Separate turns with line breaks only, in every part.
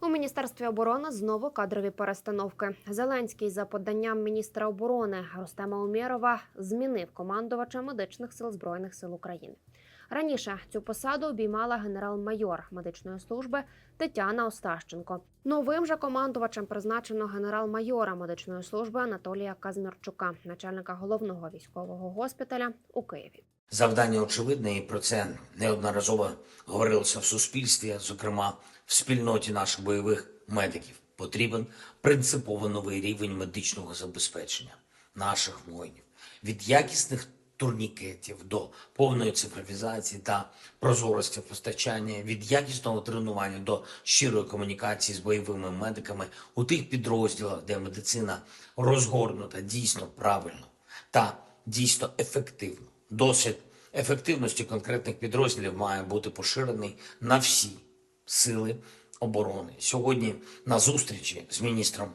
У міністерстві оборони знову кадрові перестановки. Зеленський за поданням міністра оборони Рустема Умєрова змінив командувача медичних сил збройних сил України. Раніше цю посаду обіймала генерал-майор медичної служби Тетяна Остащенко. Новим же командувачем призначено генерал-майора медичної служби Анатолія Казмірчука, начальника головного військового госпіталя у Києві.
Завдання очевидне, і про це неодноразово говорилося в суспільстві, зокрема в спільноті наших бойових медиків. Потрібен принципово новий рівень медичного забезпечення наших воїнів від якісних турнікетів до повної цифровізації та прозорості постачання, від якісного тренування до щирої комунікації з бойовими медиками у тих підрозділах, де медицина розгорнута дійсно правильно та дійсно ефективно. Досвід ефективності конкретних підрозділів має бути поширений на всі сили оборони. Сьогодні на зустрічі з міністром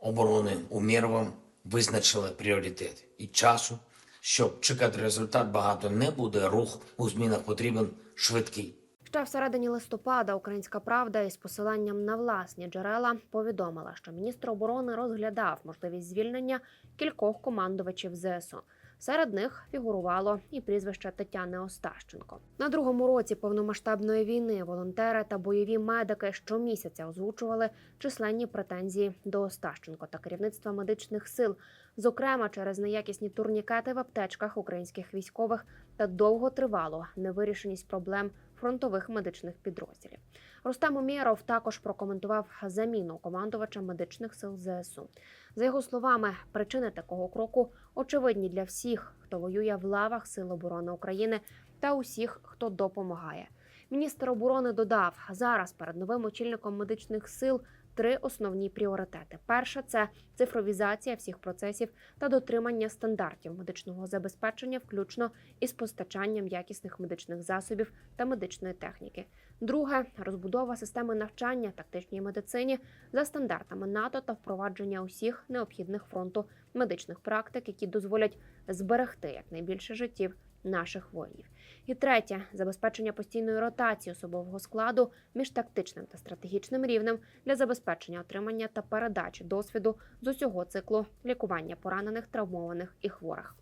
оборони Умєровим визначили пріоритети і часу, щоб чекати результат багато не буде. Рух у змінах потрібен швидкий.
Ще всередині листопада Українська Правда із посиланням на власні джерела повідомила, що міністр оборони розглядав можливість звільнення кількох командувачів ЗСУ. Серед них фігурувало і прізвище Тетяни Остащенко. На другому році повномасштабної війни волонтери та бойові медики щомісяця озвучували численні претензії до Остащенко та керівництва медичних сил, зокрема через неякісні турнікети в аптечках українських військових та довготривалу невирішеність проблем фронтових медичних підрозділів. Рустам Умєров також прокоментував заміну командувача медичних сил ЗСУ. За його словами, причини такого кроку очевидні для всіх, хто воює в лавах Сил оборони України та усіх, хто допомагає. Міністр оборони додав зараз перед новим очільником медичних сил три основні пріоритети: перше це цифровізація всіх процесів та дотримання стандартів медичного забезпечення, включно із постачанням якісних медичних засобів та медичної техніки. Друге розбудова системи навчання тактичній медицині за стандартами НАТО та впровадження усіх необхідних фронту медичних практик, які дозволять зберегти якнайбільше життів наших воїнів. І третє забезпечення постійної ротації особового складу між тактичним та стратегічним рівнем для забезпечення отримання та передачі досвіду з усього циклу лікування поранених, травмованих і хворих.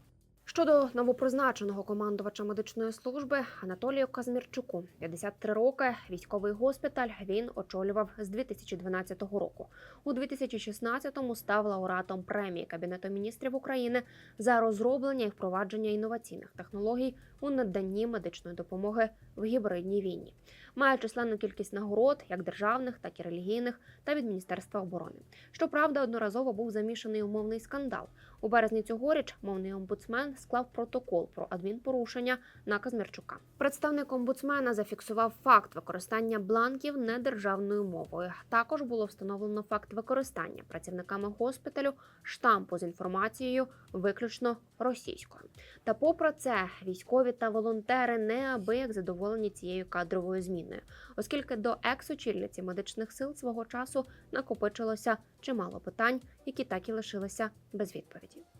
Щодо новопризначеного командувача медичної служби Анатолію Казмірчуку, 53 роки, військовий госпіталь він очолював з 2012 року. У 2016-му став лауреатом премії Кабінету міністрів України за розроблення і впровадження інноваційних технологій у наданні медичної допомоги в гібридній війні. Має численну кількість нагород, як державних, так і релігійних, та від Міністерства оборони. Щоправда, одноразово був замішаний умовний скандал. У березні цьогоріч мовний омбудсмен склав протокол про адмінпорушення на Казмірчука. Представник омбудсмена зафіксував факт використання бланків недержавною мовою. Також було встановлено факт використання працівниками госпіталю штампу з інформацією виключно російською. Та попри це, військові та волонтери неабияк задоволені цією кадровою зміною, оскільки до екс-очільниці медичних сил свого часу накопичилося чимало питань, які так і лишилися без відповіді.